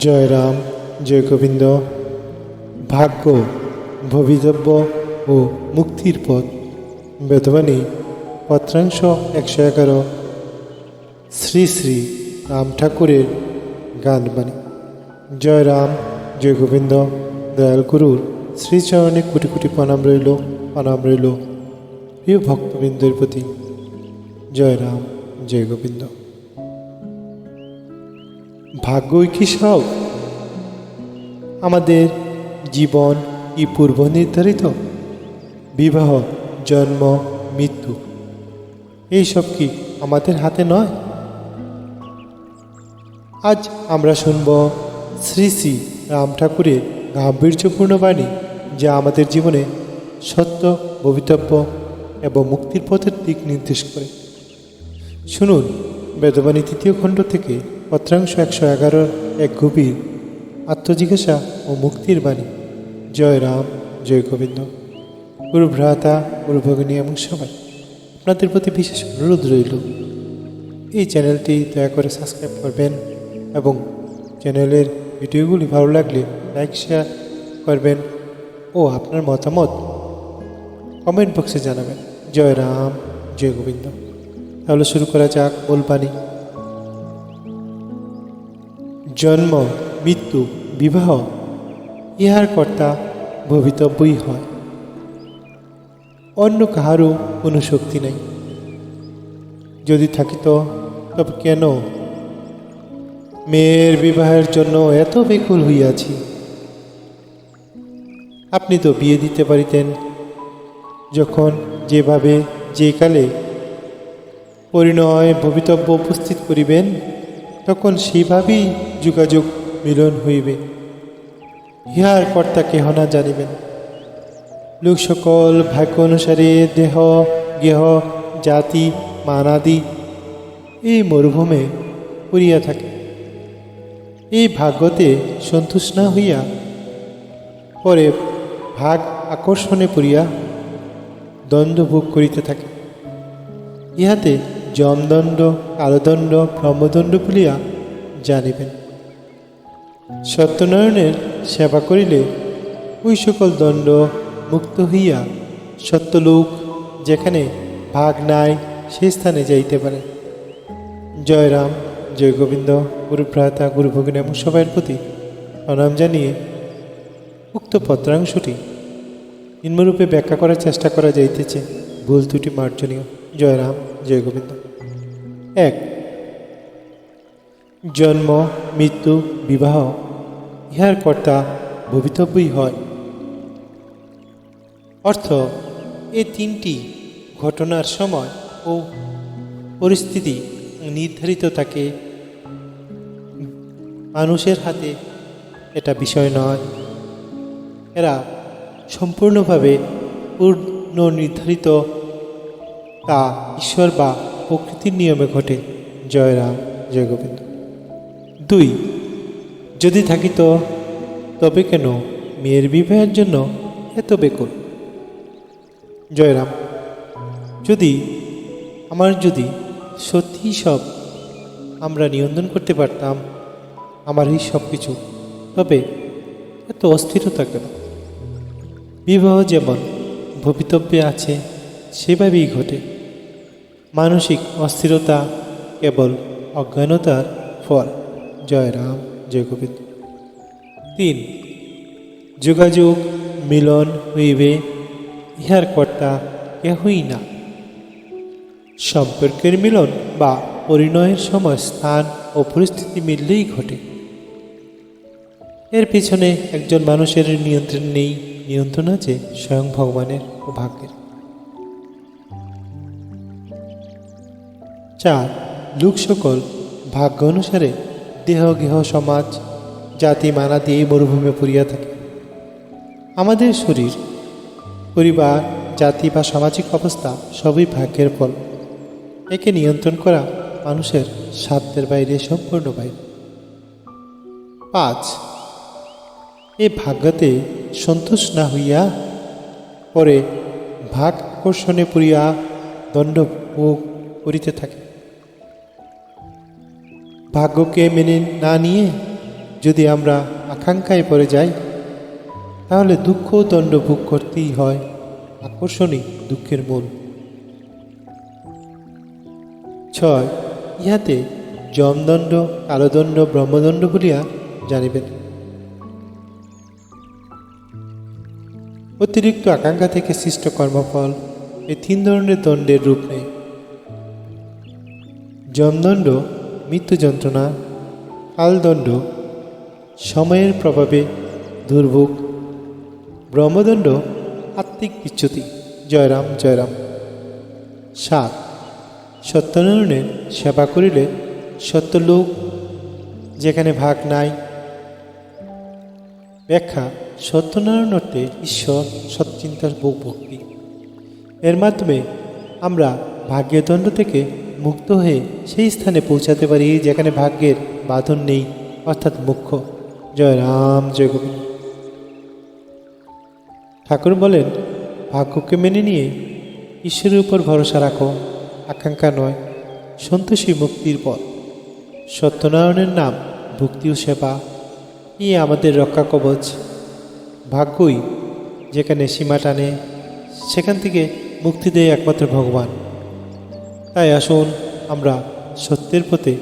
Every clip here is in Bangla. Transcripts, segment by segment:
জয় রাম জয় গোবিন্দ ভাগ্য, ভবিতব্য ও মুক্তির পথ। বেদবাণী, পত্রাংশ একশো এগারো। শ্রী শ্রী রাম ঠাকুরের গান বাণী। জয় রাম জয় গোবিন্দ দয়াল গুরুর শ্রীচরণে কোটি কোটি প্রণাম রইল প্রণাম রইল। প্রিয় ভক্তবৃন্দের প্রতি জয় রাম জয় গোবিন্দ ভাগ্যই কি সব? আমাদের জীবন কি পূর্ব নির্ধারিত? বিবাহ, জন্ম, মৃত্যু এইসব কি আমাদের হাতে নয়? আজ আমরা শুনব শ্রী শ্রী রাম ঠাকুরের গাম্ভীর্যপূর্ণ বাণী, যা আমাদের জীবনে সত্য, ভবিতব্য এবং মুক্তির পথের দিক নির্দেশ করে। শুনুন বেদবাণী তৃতীয় খণ্ড থেকে। পত্রাংশ একশো এগারোর এক গভীর আত্মজিজ্ঞাসা ও মুক্তির বাণী। জয় রাম, জয় গোবিন্দ। গুরু ভ্রাতা গুরু ভগিনী এবং সবাই, আপনাদের প্রতি বিশেষ অনুরোধ রইল। এই চ্যানেলটি দয়া করে সাবস্ক্রাইব করবেন এবং চ্যানেলের ভিডিওগুলি ভালো লাগলে লাইক, শেয়ার করবেন ও আপনার মতামত কমেন্ট বক্সে জানাবেন। জয় রাম, জয় গোবিন্দ। তাহলে শুরু করা যাক বলবানি জন্ম, মৃত্যু, বিবাহ, ইহার কর্তা ভবিতব্যই হয়। অন্য কাহারও কোনো শক্তি নাই। যদি থাকিত, তবে কেন? মেয়ের বিবাহের জন্য এত বেকুল হইয়াছি। আপনি তো বিয়ে দিতে পারিতেন। যখন যেভাবে যে কালে পরিণয় ভবিতব্য উপস্থিত করিবেন তখন সেইভাবেই যোগাযোগ মিলন হইবে। ইহার কর্তা কেহ না জানিবেন। লোক সকল ভাগ্য অনুসারে দেহ, গেহ, জাতি, মানাদি এই মরুভূমে পড়িয়া থাকে। এই ভাগ্যতে সন্তুষ্ট না হইয়া পরে ভাগ আকর্ষণে পড়িয়া দ্বন্দ্ব ভোগ করিতে থাকে। ইহাতে যমদণ্ড কালদণ্ড ব্রহ্মদণ্ড বলিয়া জানিবেন। সত্যনারায়ণের সেবা করিলে ওই সকল দণ্ড মুক্ত হইয়া সত্যলোক যেখানে ভাগ নাই, সেই স্থানে যাইতে পারে। জয় রাম জয় গোবিন্দ গুরু ভ্রাতা গুরু ভগিনী এবং সবাইয়ের প্রতি প্রণাম জানিয়ে উক্ত পত্রাংশটি নিম্নরূপে ব্যাখ্যা করার চেষ্টা করা যাইতেছে। ভুল ত্রুটি মার্জনীয়। জয় রাম জয় গোবিন্দ এক, জন্ম, মৃত্যু, বিবাহ, ইহার কর্তা ভবিতব্যই হয়। অর্থ, এই তিনটি ঘটনার সময় ও পরিস্থিতি নির্ধারিত থাকে। মানুষের হাতে এটা বিষয় নয়। এরা সম্পূর্ণভাবে পূর্ণ নির্ধারিত তা ঈশ্বর বা প্রকৃতির নিয়মে ঘটে। জয় রাম, জয় গোবিন্দ। দুই, যদি থাকিত, তবে কেন মেয়ের বিবাহের জন্য এত বেকুল? জয়রাম যদি, আমার যদি সত্যি সব আমরা নিয়ন্ত্রণ করতে পারতাম আমার এই সব কিছু তবে এত অস্থিরতা কেন? বিবাহ যেমন ভবিতব্যে আছে, সেভাবেই ঘটে। মানসিক অস্থিরতা কেবল অজ্ঞানতার ফল। জয় রাম, জয় গোবিন্দ। তিন, যোগাযোগ, মিলন হইবে, ইহার কর্তা কেহই না। সম্পর্কের মিলন বা পরিণয়ের সময় স্থান ও পরিস্থিতি মিললেই ঘটে। এর পিছনে একজন মানুষের নিয়ন্ত্রণ নেই, নিয়ন্ত্রণ আছে স্বয়ং ভগবানের ও ভাগ্যের। চার লোক সকল, ভাগ্য অনুসারে দেহ গেহ সমাজ, জাতি মানা দিয়ে মরুভূমে পড়িয়া থাকে। আমাদের শরীর, পরিবার, জাতি বা সামাজিক অবস্থা সবই ভাগ্যের ফল। একে নিয়ন্ত্রণ করা মানুষের সাধ্যের বাইরে সম্পূর্ণ বাইরে। পাঁচ, এ ভাগ্যতে সন্তোষ না হইয়া পরে ভাগ আকর্ষণে পড়িয়া দণ্ড করিতে থাকে। ভাগ্যকে মেনে না নিয়ে যদি আমরা আকাঙ্ক্ষায় পড়ে যাই, তাহলে দুঃখ দণ্ড ভোগ করতেই হয় আকর্ষণই দুঃখের মূল। ছয়, ইহাতে যমদণ্ড, কালদণ্ড, ব্রহ্মদণ্ড বলিয়া জানিবেন। অতিরিক্ত আকাঙ্ক্ষা থেকে সৃষ্ট কর্মফল এই তিন ধরনের দণ্ডের রূপ নেয় যমদণ্ড মৃত্যু যন্ত্রণা, কালদণ্ড, সময়ের প্রভাবে দুর্ভোগ, ব্রহ্মদণ্ড, আত্মিক বিচ্যুতি। জয়রাম জয়রাম। সাত সত্যনারায়ণের সেবা করিলে সত্যলোক যেখানে ভাগ নাই। ব্যাখ্যা, সত্যনারায়ণ অর্থে ঈশ্বর সৎচিন্তার বহু ভক্তি। এর মাধ্যমে আমরা ভাগ্যদণ্ড থেকে মুক্ত হয়ে সেই স্থানে পৌঁছাতে পারি যেখানে ভাগ্যের বাঁধন নেই, অর্থাৎ মুখ্য। জয় রাম, জয় গোবিন্দ। ঠাকুর বলেন, ভাগ্যকে মেনে নিয়ে ঈশ্বরের উপর ভরসা রাখো, আকাঙ্ক্ষা নয় সন্তোষী মুক্তির পথ। সত্যনারায়ণের নাম, ভক্তি ও সেবা ই আমাদের রক্ষা কবচ। ভাগ্যই যেখানে সীমা টানে, সেখান থেকে মুক্তি দেয় একমাত্র ভগবান। তাই আসুন আমরা সত্যের পথে,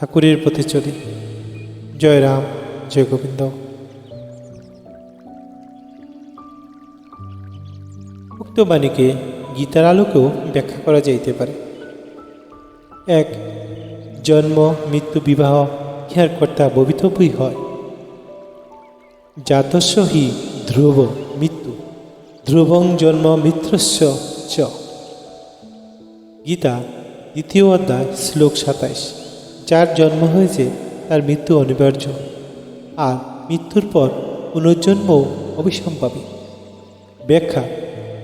ঠাকুরের পথে চলি। জয় রাম, জয় গোবিন্দ। উক্ত বাণীকে গীতার আলোকেও ব্যাখ্যা করা যাইতে পারে। এক, জন্ম, মৃত্যু, বিবাহ, ইহার কর্তা ভবিতব্যই হয়। জাতস্য হি ধ্রুব মৃত্যু, ধ্রুবং জন্ম মিত্রস্য চ। গীতা, দ্বিতীয় অধ্যায়, শ্লোক সাতাইশ। যার জন্ম হয়েছে, তার মৃত্যু অনিবার্য। আর মৃত্যুর পর পুনর্জন্ম অবিসম্ভাবী। ব্যাখ্যা,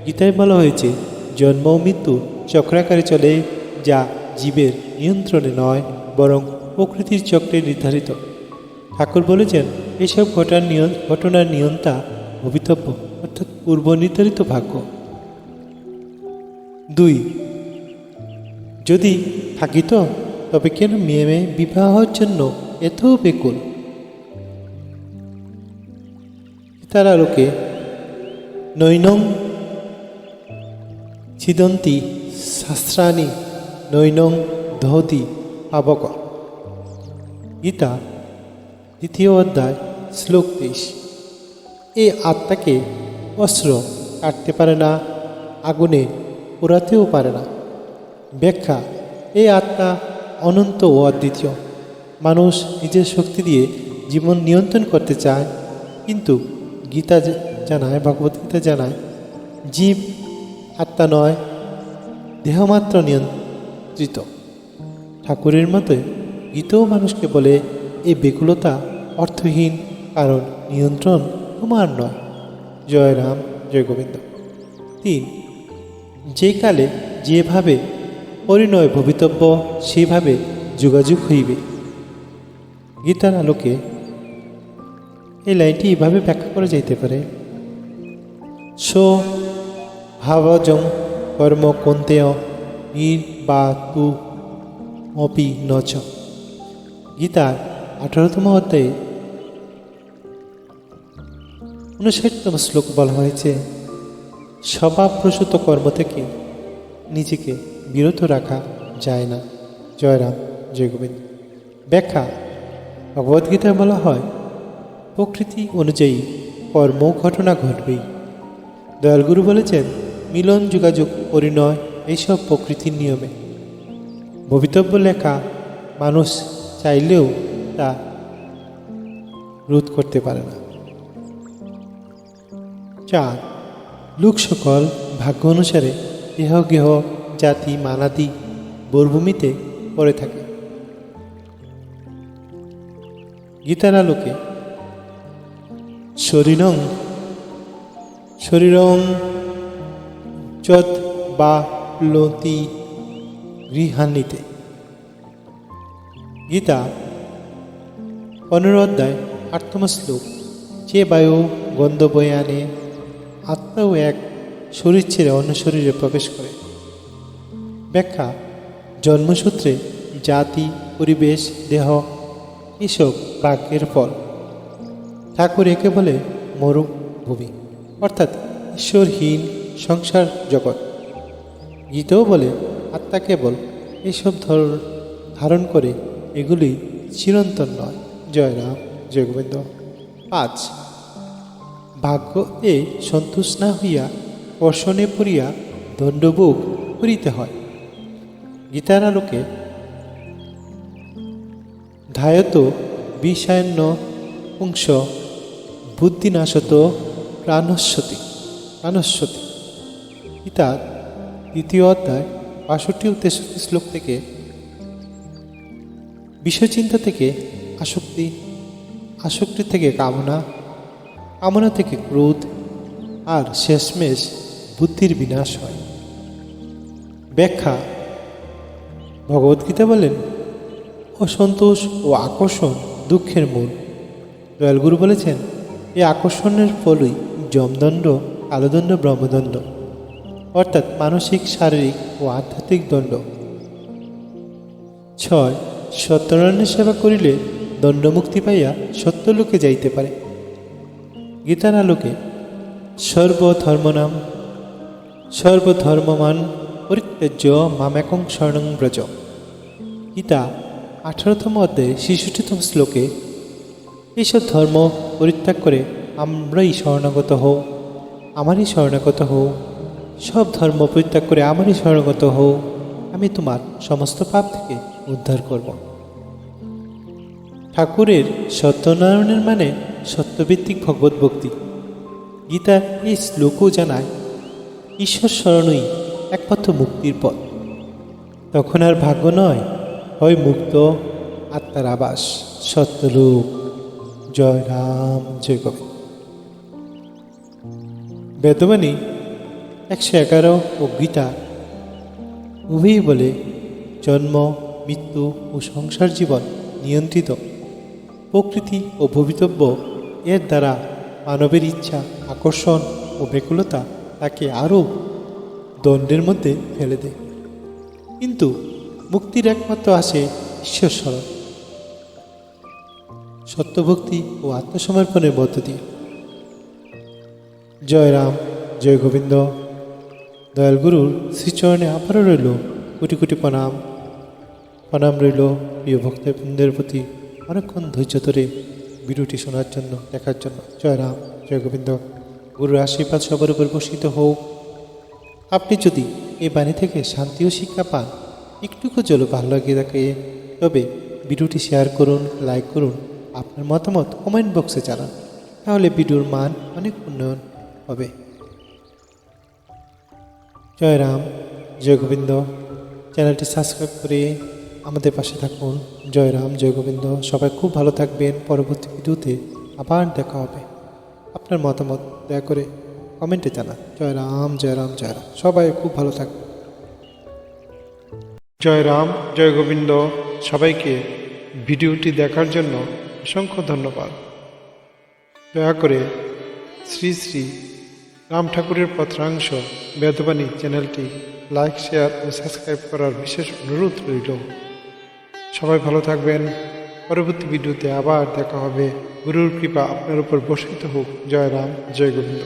গীতায় বলা হয়েছে, জন্ম ও মৃত্যু চক্রাকারে চলে, যা জীবের নিয়ন্ত্রণে নয়, বরং প্রকৃতির চক্রে নির্ধারিত। ঠাকুর বলেছেন, এসব ঘটার নিয়ন, ঘটনার নিয়ন্তা ভবিতব্য অর্থাৎ পূর্ব নির্ধারিত ভাগ্য। দুই যদি থাকিত, তবে কেন মেয়ে মেয়ে বিবাহের জন্য এত বেকুল? তার আলোকে নৈনং ছিদন্তি শাস্ত্রাণী নৈনং দহতি পাবক। গীতা, দ্বিতীয় অধ্যায়, শ্লোক তেইশ। এই আত্মাকে অস্ত্র কাটতে পারে না, আগুনে পোড়াতেও পারে না। ব্যাখ্যা। এই আত্মা অনন্ত ও অদ্বিতীয়। মানুষ নিজের শক্তি দিয়ে জীবন নিয়ন্ত্রণ করতে চায়, কিন্তু গীতা জানায় ভগবদ্গীতা জানায়, জীব আত্মা নয় দেহমাত্র নিয়ন্ত্রিত। ঠাকুরের মতে গীতও মানুষকে বলে, এই বেকুলতা অর্থহীন, কারণ নিয়ন্ত্রণ তোমার নয়। জয় রাম, জয় গোবিন্দ। তিন, যে কালে যেভাবে পরিণয় ভবিতব্য সেভাবে যোগাযোগ হইবে। গীতার আলোকে এই লাইনটি এভাবে ব্যাখ্যা করা যাইতে পারে। সো ভাবজং কর্ম কন্তেয় তু অপি নচ গীতার আঠারোতম অধ্যায়ে উনষাটতম শ্লোক বলা হয়েছে স্বভাবপ্রসূত কর্ম থেকে নিজেকে বিরত রাখা যায় না। জয়রাম জয় গোবিন্দ। ব্যাখ্যা, ভগবদ্গীতায় বলা হয়, প্রকৃতি অনুযায়ী কর্ম ঘটনা ঘটবেই। দয়ালগুরু বলেছেন, মিলন, যোগাযোগ, পরিণয়, এইসব প্রকৃতির নিয়মে। ভবিতব্য লেখা, মানুষ চাইলেও তা রোধ করতে পারে না। চার লোক সকল ভাগ্য অনুসারে দেহ গেহ জাতি মানাদি বরভূমিতে পড়ে থাকে। গীতার আলোকে শরীরং শরীরং যত বা লতি গৃহান্বিতে। গীতা পনেরো অধ্যায় আটতম শ্লোক। যে বায়ু গন্ধ বয়ে আনে, আত্মাও এক শরীর ছেড়ে অন্য শরীরে প্রবেশ করে। ব্যাখ্যা, জন্মসূত্রে, জাতি, পরিবেশ, দেহ এসব প্রাজ্ঞের ফল। ঠাকুর একে বলে মরুভূমি, অর্থাৎ ঈশ্বরহীন সংসার জগৎ। গীতাও বলে আত্মা কেবল এসব ধর, ধারণ করে, এগুলি চিরন্তন নয়। জয় রাম, জয় পাঁচ, ভাগ্য এ সন্তোষ না হইয়া কর্ষণে পড়িয়া দণ্ডভোগ করিতে হয়। গীতার আলোকে ধায়ত বিষায়ন্ন পুংস বুদ্ধিনাশত প্রাণস্বতী প্রাণস্বতী। গীতার দ্বিতীয় অধ্যায় বাষট্টি ও তেষট্টি শ্লোক থেকে বিষয়চিন্তা থেকে আসক্তি আসক্তি থেকে কামনা কামনা থেকে ক্রোধ আর শেষমেশ বুদ্ধির বিনাশ হয়। ব্যাখ্যা ভগবদ্গীতা বলেন অসন্তোষ ও আকর্ষণ দুঃখের মূল। দয়ালগুরু বলেছেন, এই আকর্ষণের ফলই যমদণ্ড কালদণ্ড ব্রহ্মদণ্ড, অর্থাৎ মানসিক, শারীরিক ও আধ্যাত্মিক দণ্ড। ছয়, সত্যনারায়ণের সেবা করিলে দণ্ডমুক্তি পাইয়া সত্যলোকে যাইতে পারে। গীতার আলোকে সর্বধর্মনাম, সর্বধর্মমান পরিত্যাজ্য মামেকং স্বর্ণং ব্রজ। গীতা, আঠারোতম অধ্যায়ে, শিশুটিতম শ্লোকে, এইসব ধর্ম পরিত্যাগ করে আমরাই শরণাগত হও, আমারই শরণাগত হও। সব ধর্ম পরিত্যাগ করে আমারই শরণাগত হও, আমি তোমার সমস্ত পাপ থেকে উদ্ধার করব। ঠাকুরের সত্যনারায়ণের মানে সত্যভিত্তিক ভগবত ভক্তি। গীতার এই শ্লোকও জানায়, ঈশ্বর স্মরণই একমাত্র মুক্তির পথ। তখন আর ভাগ্য নয় হয় মুক্ত আত্মার আবাস, সত্যরূপ, জয় রাম, জয় গোবিন্দ। বেদবাণী একশো এগারো ও গীতা উভয়ই বলে জন্ম, মৃত্যু ও সংসার জীবন নিয়ন্ত্রিত, প্রকৃতি ও ভবিতব্য এর দ্বারা মানবের ইচ্ছা, আকর্ষণ ও ব্যাকুলতা তাকে আরও দণ্ডের মধ্যে ফেলে দেয়। কিন্তু মুক্তির একমাত্র আসে ঈশ্বর স্মরণ। সত্যভক্তি ও আত্মসমর্পণের মধ্য দিয়ে। জয় রাম, জয় গোবিন্দ। দয়াল গুরুর শ্রীচরণে আবারও রইল কোটি কোটি প্রণাম। প্রণাম রইল প্রিয় ভক্তবৃন্দের প্রতি অনেকক্ষণ ধৈর্য ধরে ভিডিওটি শোনার জন্য, দেখার জন্য। জয় রাম, জয় গোবিন্দ। গুরুর আশীর্বাদ সবার উপর বর্ষিত হোক। আপনি যদি এই বাণী থেকে শান্তি ও শিক্ষা পান, একটুকু জল ভালো লাগে থাকে। তবে ভিডিওটি শেয়ার করুন, লাইক করুন, আপনার মতামত কমেন্ট বক্সে জানান। তাহলে ভিডিওর মান অনেক উন্নয়ন হবে। জয় রাম, জয় গোবিন্দ। চ্যানেলটি সাবস্ক্রাইব করে আমাদের পাশে থাকুন। জয় রাম, জয় গোবিন্দ। সবাই খুব ভালো থাকবেন। পরবর্তী ভিডিওতে আবার দেখা হবে। আপনার মতামত দয়া করে কমেন্টে জানান। জয় রাম জয় রাম জয় রাম। সবাই খুব ভালো থাকবেন জয় রাম, জয় গোবিন্দ। সবাইকে ভিডিওটি দেখার জন্য অসংখ্য ধন্যবাদ। দয়া করে শ্রী শ্রী রাম ঠাকুরের পত্রাংশ বেদবাণী চ্যানেলটি লাইক, শেয়ার ও সাবস্ক্রাইব করার বিশেষ অনুরোধ রইল। সবাই ভালো থাকবেন। পরবর্তী ভিডিওতে আবার দেখা হবে। গুরুর কৃপা আপনার উপর বর্ষিত হোক। জয় রাম, জয় গোবিন্দ।